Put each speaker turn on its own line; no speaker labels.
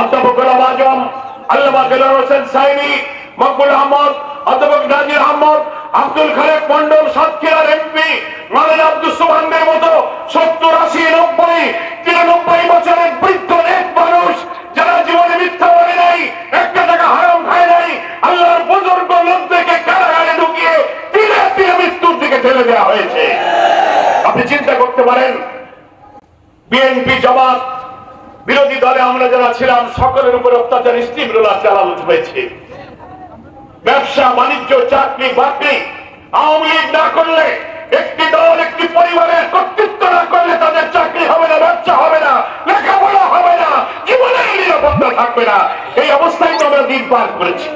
অধ্যাপক আজম আল্লামা দেলার হোসেন সাইনি, মকবুল আহমদ অধ্যাপক নাজির আহমদ, আব্দুল খালেক মন্ডল সাতক্ষীরার এমপি, মালানা আব্দুল সুবহানের মতো সত্তর, আশি, নব্বই, তিরানব্বই বছরের বৃদ্ধ এক মানুষ যারা জীবনে মিথ্যা বলে নাই, একটা টাকা হারাম খায় নাই, আল্লাহর বুজুর্গ লোকদেরকে কারাগারে ঢুকিয়ে তিলে তিলে মৃত্যুর দিকে ঠেলে দেওয়া হয়েছে। আপনি চিন্তা করতে পারেন, বিএনপি জামাত বিরোধী দলে আমরা যারা ছিলাম, সকলের উপরে অত্যাচার স্টিমরোলার চালানো হয়েছে। ব্যবসা, বাণিজ্য, চাকরি, বাকরি আওয়ামী লীগ না করলে, একটি দল, একটি পরিবারের কর্তৃত্ব না করলে তাদের চাকরি হবে না, ব্যবসা হবে না, লেখাপড়া হবে না, জীবনের নিরাপত্তা থাকবে না। এই অবস্থায় তো আমরা দিন পার করেছি।